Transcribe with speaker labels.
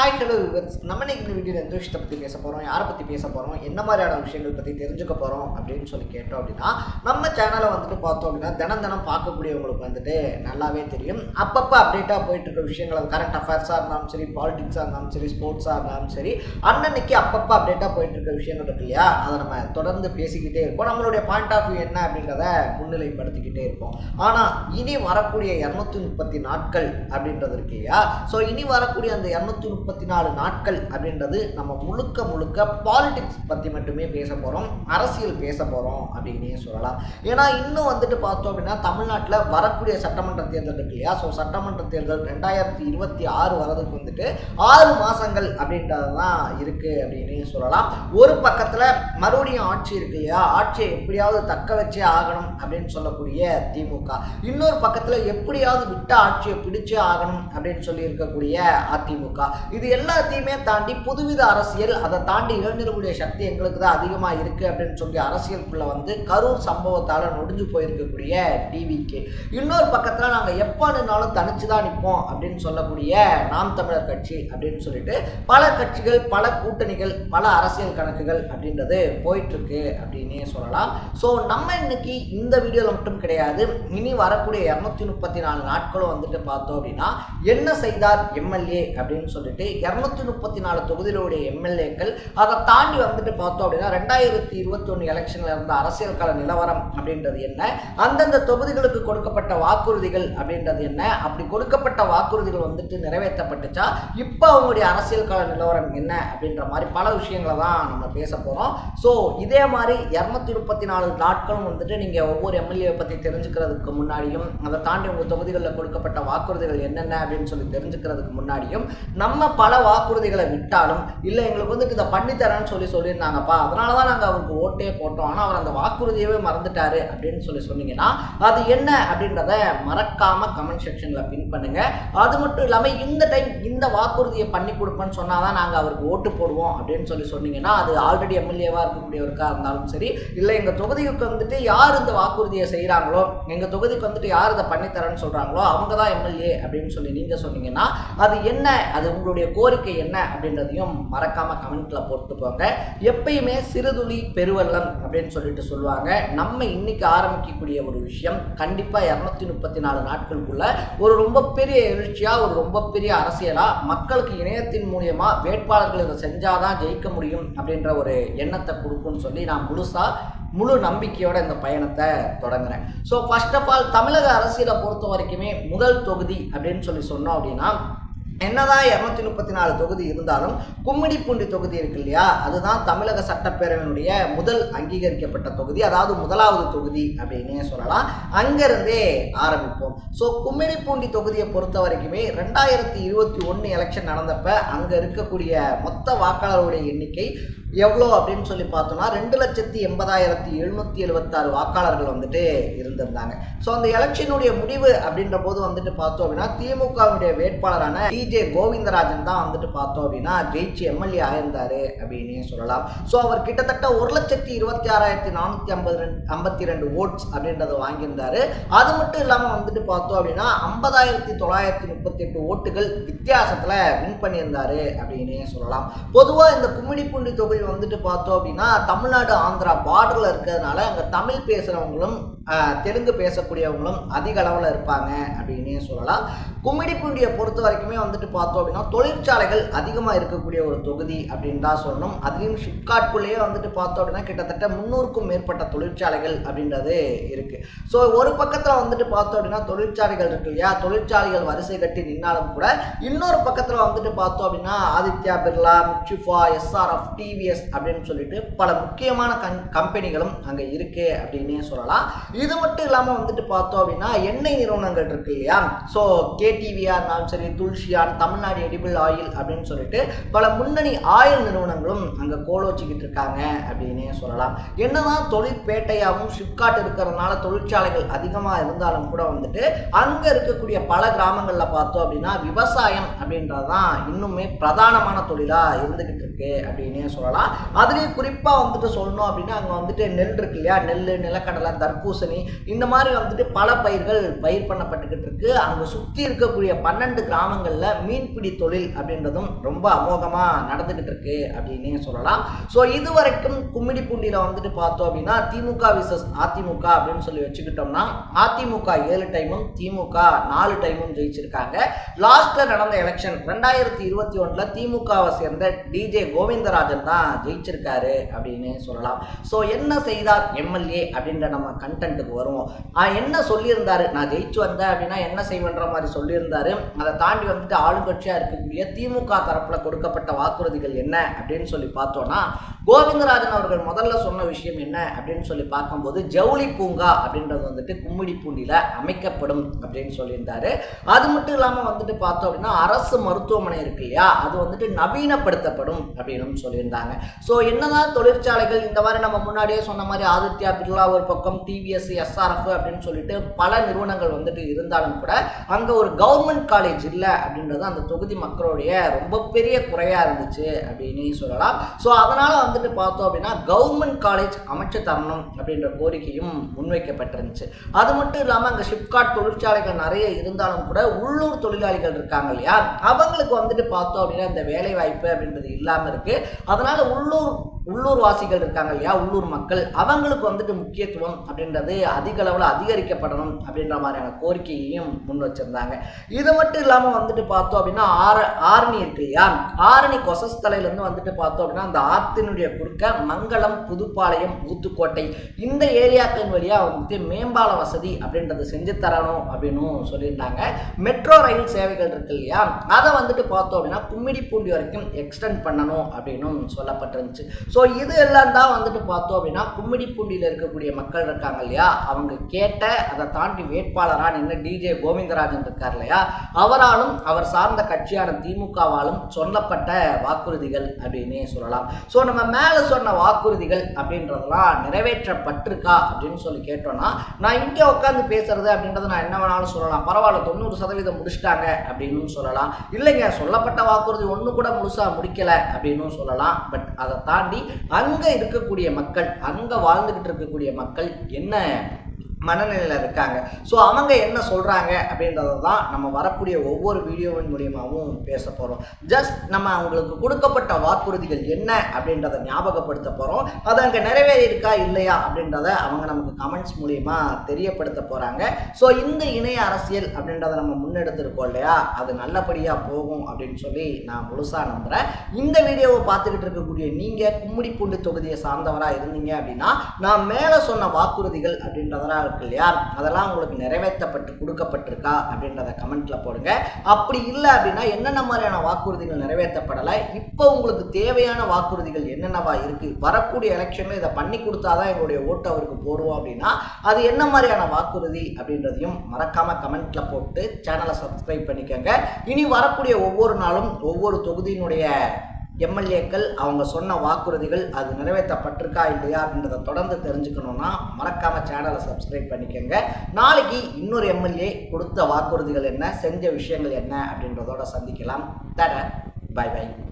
Speaker 1: Hi hello viewers நம்ம இன்னைக்கு இந்த வீடியோவில் எந்த விஷயத்தை பற்றி பேச போகிறோம் யாரை பற்றி பேச போகிறோம் என்ன மாதிரியான விஷயங்கள் பற்றி தெரிஞ்சுக்க போகிறோம் அப்படின்னு சொல்லி கேட்டோம் அப்படின்னா நம்ம சேனலை வந்துட்டு பார்த்தோம் அப்படின்னா தினம் தினம் பார்க்கக்கூடியவங்களுக்கு வந்துட்டு நல்லாவே தெரியும். அப்பப்போ அப்டேட்டாக போயிட்டு இருக்க விஷயங்கள் அது கரண்ட் அஃபேர்ஸாக இருந்தாலும் சரி பாலிடிக்ஸாக இருந்தாலும் சரி ஸ்போர்ட்ஸாக இருந்தாலும் சரி அன்னன்னைக்கு அப்பப்போ அப்டேட்டாக போயிட்டு இருக்க விஷயங்கள் இருக்கு இல்லையா? அதை நம்ம தொடர்ந்து பேசிக்கிட்டே இருப்போம். நம்மளுடைய பாயிண்ட் ஆஃப் வியூ என்ன அப்படின்றத முன்னிலைப்படுத்திக்கிட்டே இருப்போம். ஆனால் இனி வரக்கூடிய இரநூத்தி முப்பத்தி நாட்கள் அப்படின்றது இருக்கு இல்லையா? ஸோ இனி வரக்கூடிய அந்த இரநூத்தி முப்பத்தி நாலு நாட்கள் அப்படின்றது நம்ம முழுக்க முழுக்க பாலிடிக்ஸ் பற்றி மட்டுமே பேச போகிறோம் அரசியல் பேச போகிறோம் அப்படின்னே சொல்லலாம். ஏன்னா இன்னும் வந்துட்டு பார்த்தோம் அப்படின்னா தமிழ்நாட்டில் வரக்கூடிய சட்டமன்ற தேர்தல் இருக்கு இல்லையா? ஸோ சட்டமன்ற தேர்தல் ரெண்டாயிரத்தி இருபத்தி ஆறு வரதுக்கு வந்துட்டு ஆறு மாதங்கள் அப்படின்றது தான் இருக்குது அப்படின்னு சொல்லலாம். ஒரு பக்கத்தில் மறுபடியும் ஆட்சி இருக்கு இல்லையா? ஆட்சியை எப்படியாவது தக்க வச்சே ஆகணும் அப்படின்னு சொல்லக்கூடிய திமுக. இன்னொரு பக்கத்தில் எப்படியாவது விட்ட ஆட்சியை பிடிச்சே ஆகணும் அப்படின்னு சொல்லி இருக்கக்கூடிய அதிமுக. இது எல்லாத்தையுமே தாண்டி புதுவித அரசியல் அதை தாண்டி இளைஞர்களுடைய சக்தி எங்களுக்கு தான் அதிகமாக இருக்குது அப்படின்னு சொல்லி அரசியலுக்குள்ளே வந்து கரூர் சம்பவத்தால் நொடிஞ்சு போயிருக்கக்கூடிய டிவிக்கு. இன்னொரு பக்கத்தில் நாங்கள் எப்போ நின்னாலும் தனிச்சு தான் நிற்போம் அப்படின்னு சொல்லக்கூடிய நாம் தமிழர் கட்சி அப்படின்னு சொல்லிட்டு பல கட்சிகள் பல கூட்டணிகள் பல அரசியல் கணக்குகள் அப்படின்றது போயிட்டுருக்கு அப்படின்னே சொல்லலாம். ஸோ நம்ம இன்னைக்கு இந்த வீடியோவில் மட்டும் கிடையாது. இனி வரக்கூடிய இரநூத்தி முப்பத்தி நாலு நாட்களும் வந்துட்டு பார்த்தோம் அப்படின்னா என்ன செய்தார் எம்எல்ஏ அப்படின்னு சொல்லிட்டு இரநூத்தி முப்பத்தி நாலு தொகுதியிலுடைய எம்எல்ஏக்கள் அதை தாண்டி வந்துட்டு பார்த்தோம் அப்படின்னா ரெண்டாயிரத்தி இருபத்தி ஒன்று எலெக்ஷனில் இருந்த அரசியல் கால நிலவரம் அப்படின்றது என்ன? அந்தந்த தொகுதிகளுக்கு கொடுக்கப்பட்ட வாக்குறுதிகள் அப்படின்றது என்ன? அப்படி கொடுக்கப்பட்ட வாக்குறுதிகள் வந்துட்டு நிறைவேற்றப்பட்டுச்சா? இப்போ அவங்களுடைய அரசியல் கால நிலவரம் என்ன அப்படின்ற மாதிரி பல விஷயங்களை தான் நம்ம பேச போகிறோம் ஸோ இதே மாதிரி இரநூத்தி முப்பத்தி நாலு நாட்களும் வந்துட்டு நீங்கள் ஒவ்வொரு எம்எல்ஏ பற்றி தெரிஞ்சுக்கிறதுக்கு முன்னாடியும் அதை தாண்டி உங்கள் தொகுதிகளில் கொடுக்கப்பட்ட வாக்குறுதிகள் என்னென்ன அப்படின்னு சொல்லி தெரிஞ்சுக்கிறதுக்கு முன்னாடியும் நம்ம பல வாக்குறுதிகளை விட்டாலும் இல்லை எங்களுக்கு வந்துட்டு இதை பண்ணித்தரேன்னு சொல்லி சொல்லியிருந்தாங்கப்பா அதனால தான் நாங்கள் அவருக்கு ஓட்டே போட்டோம். ஆனால் அவர் அந்த வாக்குறுதியவே மறந்துட்டாரு அப்படின்னு சொல்லி சொன்னீங்கன்னா அது என்ன அப்படின்றத மறக்காம கமெண்ட் செக்ஷனில் பின் பண்ணுங்க. அது மட்டும் இல்லாமல் இந்த டைம் இந்த வாக்குறுதியை பண்ணி கொடுப்பேன்னு சொன்னால் தான் நாங்கள் அவருக்கு ஓட்டு போடுவோம் அப்படின்னு சொல்லி சொன்னீங்கன்னா அது ஆல்ரெடி எம்எல்ஏவாக இருக்கக்கூடியவருக்காக இருந்தாலும் சரி இல்லை எங்கள் தொகுதிக்கு வந்துட்டு யார் இந்த வாக்குறுதியை செய்கிறாங்களோ எங்கள் தொகுதிக்கு வந்துட்டு யார் இதை பண்ணித்தரேன்னு சொல்கிறாங்களோ அவங்க தான் எம்எல்ஏ அப்படின்னு சொல்லி நீங்கள் சொன்னீங்கன்னா அது என்ன? அது உங்களுடைய கோரிக்கை என்ன அப்படின்றதையும் மறக்காம கமெண்ட்ல போட்டு போங்க எப்பயுமே சிறுதுளி பெருவெல்லம் அப்படின்னு சொல்லிட்டு சொல்லுவாங்க. நம்ம இன்னைக்கு ஆரம்பிக்கக்கூடிய ஒரு விஷயம் கண்டிப்பா இரநூத்தி முப்பத்தி நாலு நாட்களுக்குள்ள ஒரு ரொம்ப பெரிய எழுச்சியா ஒரு ரொம்ப பெரிய அரசியலா மக்களுக்கு இணையத்தின் மூலியமா வேட்பாளர்கள் இதை செஞ்சாதான் ஜெயிக்க முடியும் அப்படின்ற ஒரு எண்ணத்தை கொடுக்கும்னு சொல்லி நான் முழுசா முழு நம்பிக்கையோட இந்த பயணத்தை தொடங்குறேன். ஸோ ஃபர்ஸ்ட் ஆஃப் ஆல் தமிழக அரசியலை பொறுத்த வரைக்குமே முதல் தொகுதி அப்படின்னு சொல்லி சொன்னோம் அப்படின்னா என்னதான் இரநூத்தி முப்பத்தி நாலு தொகுதி இருந்தாலும் கும்மிடிப்பூண்டி தொகுதி இருக்கு இல்லையா? அதுதான் தமிழக சட்டப்பேரவையினுடைய முதல் அங்கீகரிக்கப்பட்ட தொகுதி. அதாவது முதலாவது தொகுதி அப்படின்னே சொல்லலாம். அங்கிருந்தே ஆரம்பிப்போம். ஸோ கும்மிடிப்பூண்டி தொகுதியை பொறுத்த வரைக்குமே ரெண்டாயிரத்தி இருபத்தி ஒன்று எலெக்ஷன் நடந்தப்ப அங்கே இருக்கக்கூடிய மொத்த வாக்காளர்களுடைய எண்ணிக்கை எவ்வளோ அப்படின்னு சொல்லி பார்த்தோம்னா ரெண்டு லட்சத்தி எண்பதாயிரத்தி எழுநூற்றி எழுபத்தாறு வாக்காளர்கள் வந்துட்டு இருந்திருந்தாங்க. ஸோ அந்த எலெக்ஷனுடைய முடிவு அப்படின்ற போது வந்துட்டு பார்த்தோம் அப்படின்னா திமுகவினுடைய வேட்பாளரான டிஜே கோவிந்தராஜன் தான் வந்துட்டு பார்த்தோம் அப்படின்னா ஜெயிச்சு எம்எல்ஏ ஆயிருந்தாரு அப்படின்னே சொல்லலாம். ஸோ அவர் கிட்டத்தட்ட ஒரு லட்சத்தி இருபத்தி ஆறாயிரத்தி நானூற்றி ஐம்பது ரெண்டு ஐம்பத்தி ரெண்டு ஓட்ஸ் அப்படின்றத வாங்கியிருந்தாரு. அது மட்டும் இல்லாமல் வந்துட்டு பார்த்தோம் அப்படின்னா ஐம்பதாயிரத்தி தொள்ளாயிரத்தி முப்பத்தி எட்டு ஓட்டுகள் வித்தியாசத்தில் வின் பண்ணியிருந்தாரு அப்படின்னே சொல்லலாம். பொதுவாக இந்த கும்மிடிப்பூண்டி தொகுதி வந்துட்டு பார்த்தோம் அப்படின்னா தமிழ்நாடு ஆந்திரா பார்டரில் இருக்கிறதுனால அங்கே தமிழ் பேசுகிறவங்களும் தெலுங்கு பேசக்கூடியவங்களும் அதிக அளவில் இருப்பாங்க அப்படின்னே சொல்லலாம். கும்மிடிப்பூண்டியை பொறுத்த வரைக்குமே வந்துட்டு பார்த்தோம் அப்படின்னா தொழிற்சாலைகள் அதிகமாக இருக்கக்கூடிய ஒரு தொகுதி அப்படின்னு தான் சொல்லணும். அதுலேயும் ஷிப்காட்குள்ளேயே வந்துட்டு பார்த்தோம் அப்படின்னா கிட்டத்தட்ட முந்நூறுக்கும் மேற்பட்ட தொழிற்சாலைகள் அப்படின்றது இருக்குது ஸோ ஒரு பக்கத்தில் வந்துட்டு பார்த்தோம் அப்படின்னா தொழிற்சாலைகள் இருக்கு இல்லையா? தொழிற்சாலைகள் வரிசை கட்டி நின்னாலும் கூட இன்னொரு பக்கத்தில் வந்துட்டு பார்த்தோம் அப்படின்னா ஆதித்யா பிர்லா மிக்சிஃபா எஸ்ஆர்எஃப் டிவி டிவிஎஸ் அப்படின்னு சொல்லிட்டு பல முக்கியமான கன் கம்பெனிகளும் அங்கே இருக்கு அப்படின்னே சொல்லலாம். இது மட்டும் இல்லாமல் வந்துட்டு பார்த்தோம் அப்படின்னா எண்ணெய் நிறுவனங்கள் இருக்கு இல்லையா? ஸோ கேடிவியா இருந்தாலும் சரி துல்ஷியான் தமிழ்நாடு எடிபிள் ஆயில் அப்படின்னு சொல்லிட்டு பல முன்னணி ஆயில் நிறுவனங்களும் அங்கே கோலோச்சிக்கிட்டு இருக்காங்க அப்படின்னே சொல்லலாம். என்னதான் தொழிற்பேட்டையாகவும் ஷிப்காட் இருக்கிறதுனால தொழிற்சாலைகள் அதிகமாக இருந்தாலும் கூட வந்துட்டு அங்கே இருக்கக்கூடிய பல கிராமங்களில் பார்த்தோம் அப்படின்னா விவசாயம் அப்படின்றது தான் இன்னுமே பிரதானமான தொழிலாக இருந்துக்கிட்டு இருக்கு அப்படின்னே சொல்லலாம். சொல்லலாம் அதுலேயும் குறிப்பாக வந்துட்டு சொல்லணும் அப்படின்னா அங்கே வந்துட்டு நெல் இருக்கு இல்லையா? நெல் நிலக்கடலை தர்பூசணி இந்த மாதிரி வந்துட்டு பல பயிர்கள் பயிர் பண்ணப்பட்டுக்கிட்டு இருக்கு. அங்கே சுற்றி இருக்கக்கூடிய பன்னெண்டு கிராமங்களில் மீன்பிடி தொழில் அப்படின்றதும் ரொம்ப அமோகமாக நடந்துக்கிட்டு இருக்கு அப்படின்னே சொல்லலாம். ஸோ இது வரைக்கும் கும்மிடிப்பூண்டியில் வந்துட்டு பார்த்தோம் அப்படின்னா திமுக விசஸ் அதிமுக அப்படின்னு சொல்லி வச்சுக்கிட்டோம்னா அதிமுக ஏழு டைமும் திமுக நாலு டைமும் ஜெயிச்சிருக்காங்க. லாஸ்ட்ல நடந்த எலெக்ஷன் ரெண்டாயிரத்தி இருபத்தி ஒன்றில் திமுகவை சேர்ந்த டிஜே கோவிந்தராஜன் தான் ஜெயிச்சிருக்காரு அப்படின்னு சொல்லலாம். ஸோ என்ன செய்தார் எம்எல்ஏ அப்படின்ற நம்ம கண்டென்ட்டுக்கு வருவோம். என்ன சொல்லியிருந்தாரு? நான் ஜெயிச்சு வந்தேன் அப்படின்னா என்ன செய்வேன்ற மாதிரி சொல்லியிருந்தாரு. அதை தாண்டி வந்துட்டு ஆளுங்கட்சியாக இருக்கக்கூடிய திமுக தரப்பில் கொடுக்கப்பட்ட வாக்குறுதிகள் என்ன அப்படின்னு சொல்லி பார்த்தோம்னா கோவிந்தராஜன் அவர்கள் முதல்ல சொன்ன விஷயம் என்ன அப்படின்னு சொல்லி பார்க்கும்போது ஜவுளி பூங்கா அப்படின்றது வந்துட்டு கும்மிடி பூண்டியில் அமைக்கப்படும் அப்படின்னு சொல்லியிருந்தாரு. அது மட்டும் இல்லாமல் வந்துட்டு பார்த்தோம் அப்படின்னா அரசு மருத்துவமனை இருக்கு இல்லையா? அது வந்துட்டு நவீனப்படுத்தப்படும் அப்படின்னு சொல்லியிருந்தாங்க. ஸோ என்னதான் தொழிற்சாலைகள் இந்த மாதிரி நம்ம முன்னாடியே சொன்ன மாதிரி ஆதித்யா பிர்லா ஒரு பக்கம் டிவிஎஸ் எஸ்ஆர்எஃப் அப்படின்னு சொல்லிட்டு பல நிறுவனங்கள் வந்துட்டு இருந்தாலும் கூட அங்கே ஒரு கவர்மெண்ட் காலேஜ் இல்லை அப்படின்றது அந்த தொகுதி மக்களுடைய ரொம்ப பெரிய குறையாக இருந்துச்சு அப்படின்னு சொல்லலாம். ஸோ அதனால் வந்துட்டு பார்த்தோம் அப்படின்னா கவர்மெண்ட் காலேஜ் அமைச்சு தரணும் அப்படின்ற கோரிக்கையும் முன்வைக்கப்பட்டிருந்துச்சு. அது மட்டும் இல்லாமல் அங்கே ஷிப்காட் தொழிற்சாலைகள் நிறைய இருந்தாலும் கூட உள்ளூர் தொழிலாளிகள் இருக்காங்க இல்லையா? அவங்களுக்கு வந்துட்டு பார்த்தோம் அப்படின்னா இந்த வேலை வாய்ப்பு அப்படின்றது இல்லாமல் இருக்கு. அதனால உள்ளூர் உள்ளூர் வாசிகள் இருக்காங்க இல்லையா? உள்ளூர் மக்கள். அவங்களுக்கு வந்துட்டு முக்கியத்துவம் அப்படின்றது அதிக அளவில் அதிகரிக்கப்படணும் அப்படின்ற மாதிரியான கோரிக்கையையும் முன் வச்சிருந்தாங்க. இது மட்டும் இல்லாமல் வந்துட்டு பார்த்தோம் அப்படின்னா ஆர ஆரணி இருக்கு இல்லையா? ஆரணி கொசஸ்தலையிலேருந்து வந்துட்டு பார்த்தோம் அப்படின்னா அந்த ஆற்றினுடைய குறுக்க மங்களம் புதுப்பாளையம் ஊத்துக்கோட்டை இந்த ஏரியாக்களின் வழியாக வந்துட்டு மேம்பால வசதி அப்படின்றது செஞ்சு தரணும் அப்படின்னு சொல்லியிருந்தாங்க. மெட்ரோ ரயில் சேவைகள் இருக்கு இல்லையா? அதை வந்துட்டு பார்த்தோம் அப்படின்னா கும்மிடிப்பூண்டி வரைக்கும் எக்ஸ்டெண்ட் பண்ணணும் அப்படின்னும் சொல்லப்பட்டிருந்துச்சு. ஸோ ஸோ இது எல்லாம் தான் வந்துட்டு பார்த்தோம் அப்படின்னா கும்மிடிப்பூண்டியில் இருக்கக்கூடிய மக்கள் இருக்காங்க இல்லையா? அவங்க கேட்ட அதை தாண்டி வேட்பாளராக நின்று டிஜே கோவிந்தராஜன் இருக்கார் இல்லையா? அவராலும் அவர் சார்ந்த கட்சியான திமுகவாலும் சொல்லப்பட்ட வாக்குறுதிகள் அப்படின்னே சொல்லலாம். ஸோ நம்ம மேலே சொன்ன வாக்குறுதிகள் அப்படின்றதெல்லாம் நிறைவேற்றப்பட்டிருக்கா அப்படின்னு சொல்லி கேட்டோம்னா நான் இங்கே உட்காந்து பேசுறது அப்படின்றத நான் என்ன வேணாலும் சொல்லலாம். பரவாயில்ல தொண்ணூறு சதவீதம் முடிச்சிட்டாங்க அப்படின்னு சொல்லலாம். இல்லைங்க சொல்லப்பட்ட வாக்குறுதி ஒன்று கூட முழுசாக முடிக்கலை அப்படின்னு சொல்லலாம். பட் அதை தாண்டி அங்கே இருக்கக்கூடிய மக்கள் அங்கே வாழ்ந்துக்கிட்டு இருக்கக்கூடிய மக்கள் என்ன மனநிலையில் இருக்காங்க. ஸோ அவங்க என்ன சொல்கிறாங்க அப்படின்றத தான் நம்ம வரக்கூடிய ஒவ்வொரு வீடியோவின் மூலியமாகவும் பேச போகிறோம் ஜஸ்ட் நம்ம அவங்களுக்கு கொடுக்கப்பட்ட வாக்குறுதிகள் என்ன அப்படின்றத ஞாபகப்படுத்த போகிறோம் அது அங்கே நிறைவேறி இருக்கா இல்லையா அப்படின்றத அவங்க நமக்கு கமெண்ட்ஸ் மூலியமா தெரியப்படுத்த போகிறாங்க ஸோ இந்த இணைய அரசியல் அப்படின்றத நம்ம முன்னெடுத்திருக்கோம் இல்லையா? அது நல்லபடியாக போகும் அப்படின்னு சொல்லி நான் முழுசாக நம்புகிறேன் இந்த வீடியோவை பார்த்துக்கிட்டு இருக்கக்கூடிய நீங்கள் கும்மிடிப்பூண்டு தொகுதியை சார்ந்தவராக இருந்தீங்க அப்படின்னா நான் மேலே சொன்ன வாக்குறுதிகள் அப்படின்றதெல்லாம் இருக்கு இல்லையா? அதெல்லாம் உங்களுக்கு நிறைவேற்றப்பட்டு கொடுக்கப்பட்டிருக்கா? அப்படின்றத கமெண்ட்ல போடுங்க. அப்படி இல்லை அப்படின்னா என்னென்ன மாதிரியான வாக்குறுதிகள் நிறைவேற்றப்படலை? இப்போ உங்களுக்கு தேவையான வாக்குறுதிகள் என்னென்னவா இருக்கு? வரக்கூடிய எலெக்ஷன்ல இதை பண்ணி கொடுத்தாதான் எங்களுடைய ஓட்டு அவருக்கு போடுவோம் அப்படின்னா அது என்ன மாதிரியான வாக்குறுதி அப்படின்றதையும் மறக்காம கமெண்ட்ல போட்டு சேனலை சப்ஸ்கிரைப் பண்ணிக்கோங்க. இனி வரக்கூடிய ஒவ்வொரு நாளும் ஒவ்வொரு தொகுதியினுடைய எம்எல்ஏக்கள் அவங்க சொன்ன வாக்குறுதிகள் அது நிறைவேற்றப்பட்டிருக்கா இல்லையா அப்படின்றத தொடர்ந்து தெரிஞ்சுக்கணும்னா மறக்காம சேனலை சப்ஸ்கிரைப் பண்ணிக்கோங்க. நாளைக்கு இன்னொரு எம்எல்ஏ கொடுத்த வாக்குறுதிகள் என்ன செஞ்ச விஷயங்கள் என்ன அப்படின்றதோட சந்திக்கலாம். தட பை பை.